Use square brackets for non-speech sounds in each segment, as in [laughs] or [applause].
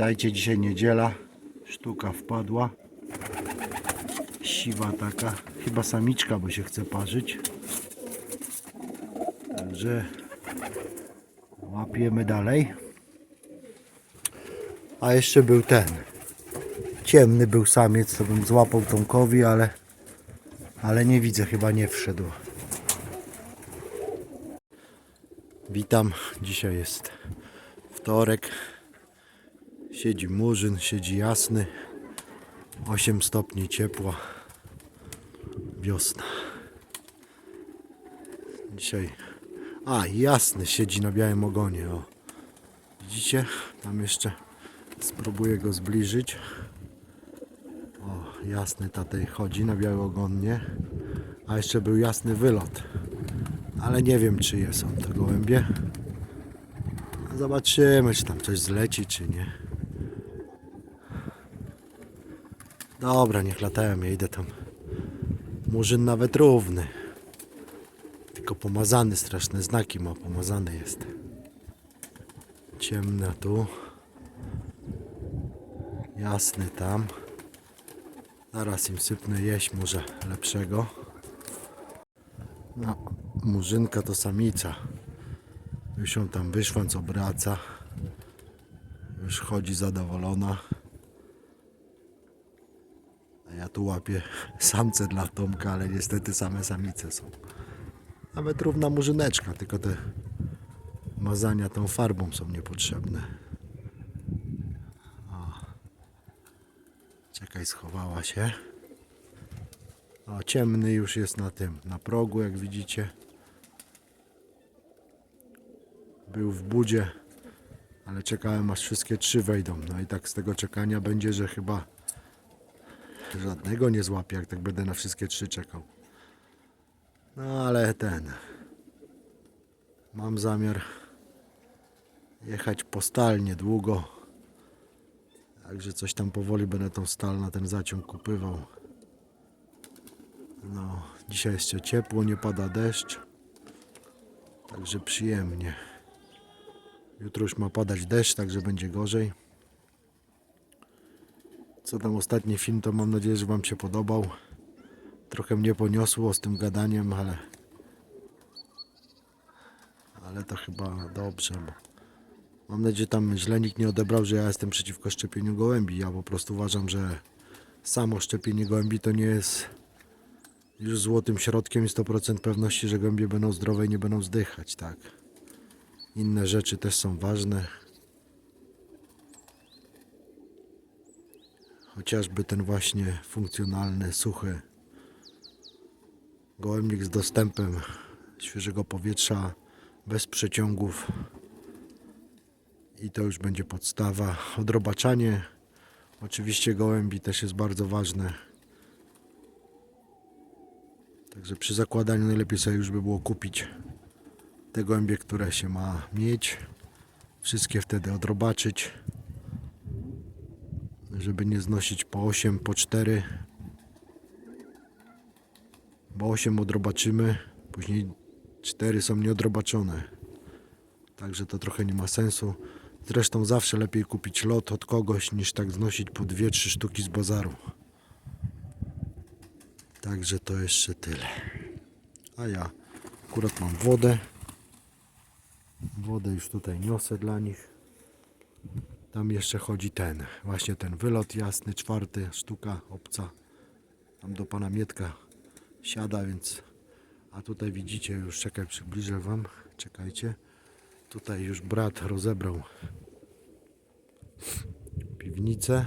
Witajcie, dzisiaj niedziela. Sztuka wpadła. Siwa taka. Chyba samiczka, bo się chce parzyć. Także łapiemy dalej. A jeszcze był ten. Ciemny był samiec, to bym złapał Tomkowi, ale, ale nie widzę, chyba nie wszedł. Witam, dzisiaj jest wtorek. Siedzi murzyn, siedzi jasny. 8 stopni ciepła. Wiosna. Dzisiaj. A, jasny siedzi na białym ogonie. O. Widzicie? Tam jeszcze spróbuję go zbliżyć. O, jasny tatej chodzi na biały ogonnie. A jeszcze był jasny wylot. Ale nie wiem, czyje są te gołębie. Zobaczymy, czy tam coś zleci, czy nie. Dobra, niech latają, ja idę tam. Murzyn nawet równy. Tylko pomazany, straszne znaki ma, pomazany jest. Ciemne tu. Jasny tam. Zaraz im sypnę jeść może lepszego. No, murzynka to samica. Już ją tam wyszwanc obraca. Już chodzi zadowolona. A ja tu łapię samce dla Tomka, ale niestety same samice są. Nawet równa murzyneczka, tylko te mazania tą farbą są niepotrzebne. O. Czekaj, schowała się. O, ciemny już jest na tym, na progu, jak widzicie. Był w budzie, ale czekałem aż wszystkie trzy wejdą. No i tak z tego czekania będzie, że chyba żadnego nie złapię, jak tak będę na wszystkie trzy czekał. No ale ten. Mam zamiar jechać po stal niedługo. Także coś tam powoli będę tą stal na ten zaciąg kupywał. No, dzisiaj jeszcze ciepło, nie pada deszcz. Także przyjemnie. Jutro już ma padać deszcz, także będzie gorzej. Co tam ostatni film, to mam nadzieję, że Wam się podobał. Trochę mnie poniosło z tym gadaniem, ale ale to chyba dobrze, bo mam nadzieję, że tam źle nikt nie odebrał, że ja jestem przeciwko szczepieniu gołębi. Ja po prostu uważam, że samo szczepienie gołębi to nie jest już złotym środkiem i 100% pewności, że gołębie będą zdrowe i nie będą zdychać, tak. Inne rzeczy też są ważne. Chociażby ten właśnie funkcjonalny, suchy gołębnik z dostępem świeżego powietrza, bez przeciągów. I to już będzie podstawa. Odrobaczanie oczywiście gołębi też jest bardzo ważne. Także przy zakładaniu najlepiej sobie już by było kupić te gołębie, które się ma mieć. Wszystkie wtedy odrobaczyć, żeby nie znosić po 8, po 4. Bo 8 odrobaczymy, później 4 są nieodrobaczone. Także to trochę nie ma sensu. Zresztą zawsze lepiej kupić lot od kogoś niż tak znosić po 2-3 sztuki z bazaru. Także to jeszcze tyle. A ja akurat mam wodę. Wodę już tutaj niosę dla nich. Tam jeszcze chodzi ten, właśnie ten wylot jasny, czwarty, sztuka obca. Tam do pana Mietka siada, więc... A tutaj widzicie, już czekaj, przybliżę wam. Czekajcie. Tutaj już brat rozebrał piwnicę.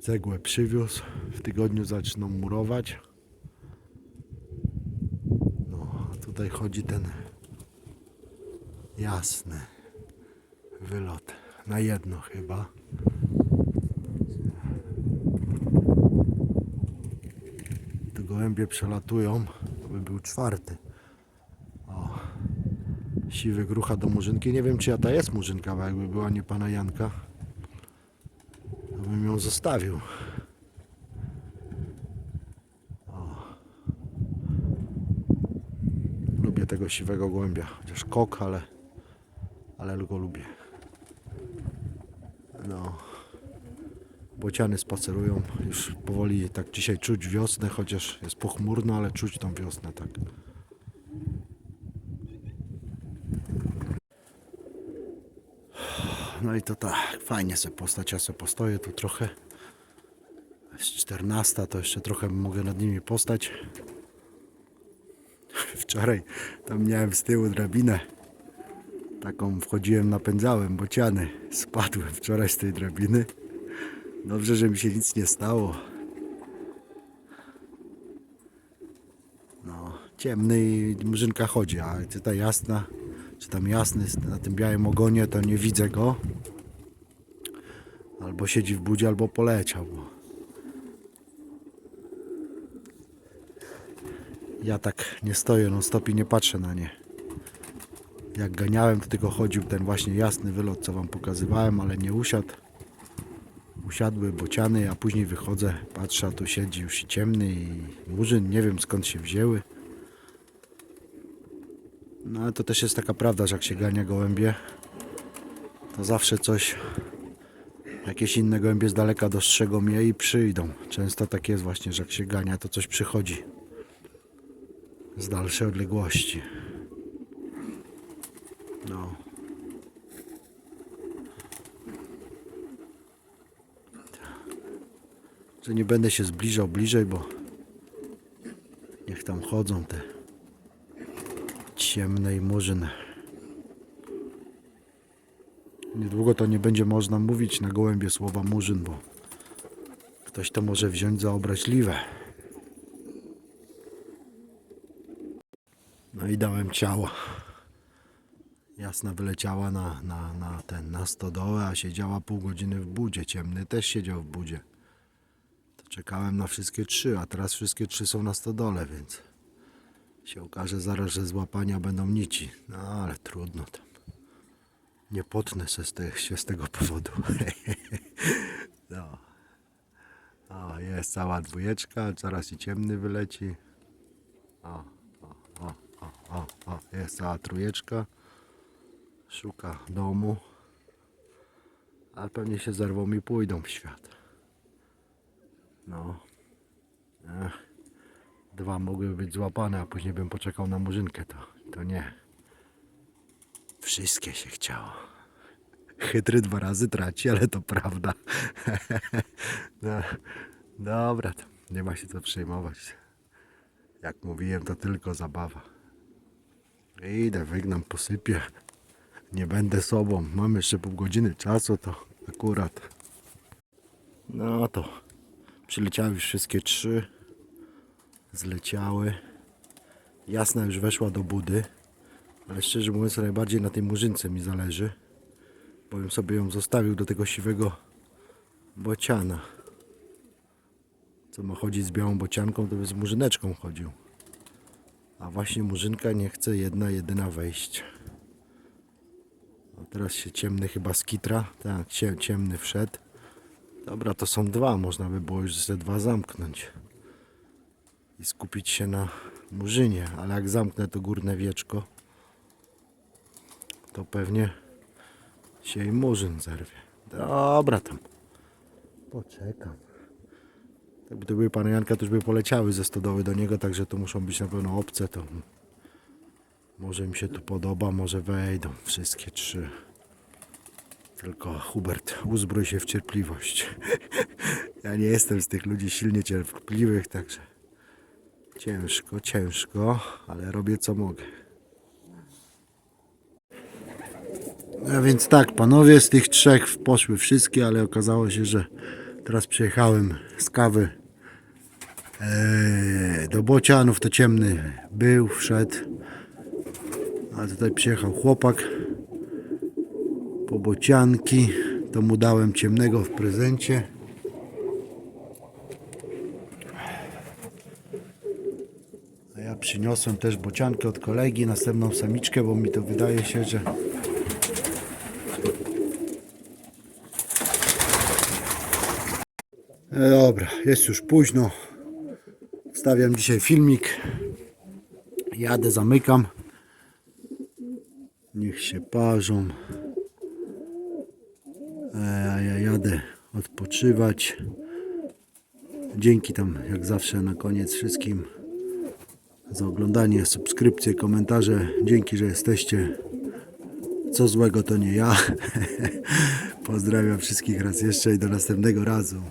Cegłę przywiózł. W tygodniu zaczną murować. No, a tutaj chodzi ten jasny wylot. Na jedno chyba. Tu gołębie przelatują. To by był czwarty. O. Siwy grucha do murzynki. Nie wiem czy ja ta jest murzynka, bo jakby była nie pana Janka, to bym ją zostawił. Tego siwego gołębia. Chociaż kok, ale, ale go lubię. No. Bociany spacerują. Już powoli tak dzisiaj czuć wiosnę, chociaż jest pochmurno, ale czuć tą wiosnę tak. No i to tak, fajnie sobie postać. Ja sobie postoję tu trochę. Jest 14, to jeszcze trochę mogę nad nimi postać. [laughs] Wczoraj tam miałem z tyłu drabinę. Taką wchodziłem, napędzałem, bociany. Spadłem wczoraj z tej drabiny. Dobrze, że mi się nic nie stało. No, ciemny i murzynka chodzi, a czy ta jasna, czy tam jasny na tym białym ogonie, to nie widzę go. Albo siedzi w budzie, albo poleciał. Bo ja tak nie stoję non stop i nie patrzę na nie. Jak ganiałem, to tylko chodził ten właśnie jasny wylot, co wam pokazywałem, ale nie usiadł. Usiadły bociany, a później wychodzę, patrzę, a tu siedzi już i ciemny i murzyn, nie wiem skąd się wzięły. No ale to też jest taka prawda, że jak się gania gołębie, to zawsze coś, jakieś inne gołębie z daleka dostrzegą je i przyjdą. Często tak jest właśnie, że jak się gania, to coś przychodzi z dalszej odległości. No. Że nie będę się zbliżał bliżej, bo niech tam chodzą te ciemne i murzyn. Niedługo to nie będzie można mówić na gołębie słowa murzyn, bo ktoś to może wziąć za obraźliwe. No i dałem ciało. Jasna wyleciała na, na, na ten, na stodołę, a siedziała pół godziny w budzie. Ciemny też siedział w budzie. To czekałem na wszystkie trzy, a teraz wszystkie trzy są na stodole, więc się okaże zaraz, że z łapania będą nici. No ale trudno tam. Nie potnę się z, te, się z tego powodu. [laughs] no. O, jest cała dwójeczka, zaraz i ciemny wyleci. O, o, o, o, o, o, jest cała trójeczka. Szuka domu. Ale pewnie się zerwą i pójdą w świat. No. Ech. Dwa mogły być złapane, a później bym poczekał na murzynkę. To, to nie. Wszystkie się chciało. Chytry dwa razy traci, ale to prawda. [laughs] no, dobra, to nie ma się co przejmować. Jak mówiłem, to tylko zabawa. Idę, wygnam, posypię. Nie będę sobą. Mam jeszcze pół godziny czasu, to akurat. No to przyleciały już wszystkie trzy. Zleciały. Jasna już weszła do budy. Ale szczerze mówiąc, najbardziej na tej murzynce mi zależy. Bowiem sobie ją zostawił do tego siwego bociana. Co ma chodzić z białą bocianką, to by z murzyneczką chodził. A właśnie murzynka nie chce jedna, jedyna wejść. Teraz się ciemny chyba skitra. Tak, cie- ciemny wszedł. Dobra, to są dwa. Można by było już ze dwa zamknąć. I skupić się na murzynie. Ale jak zamknę to górne wieczko, to pewnie się i murzyn zerwie. Dobra tam. Poczekam. Tak gdyby pana Janka, to już by poleciały ze stodoły do niego, także to muszą być na pewno obce, to może im się tu podoba, może wejdą wszystkie trzy. Tylko Hubert, uzbrój się w cierpliwość. [laughs] ja nie jestem z tych ludzi silnie cierpliwych, także ciężko, ciężko, ale robię co mogę. A więc tak, panowie, z tych trzech poszły wszystkie, ale okazało się, że teraz przyjechałem z kawy eee, do Bocianów, to ciemny był, wszedł. A tutaj przyjechał chłopak po bocianki, to mu dałem ciemnego w prezencie. A ja przyniosłem też bociankę od kolegi, następną samiczkę, bo mi to wydaje się, że E, Dobra, jest już późno. Stawiam dzisiaj filmik. Jadę, zamykam. Niech się parzą. A ja jadę odpoczywać. Dzięki tam jak zawsze na koniec wszystkim za oglądanie, subskrypcje, komentarze. Dzięki, że jesteście. Co złego to nie ja. [laughs] Pozdrawiam wszystkich raz jeszcze i do następnego razu.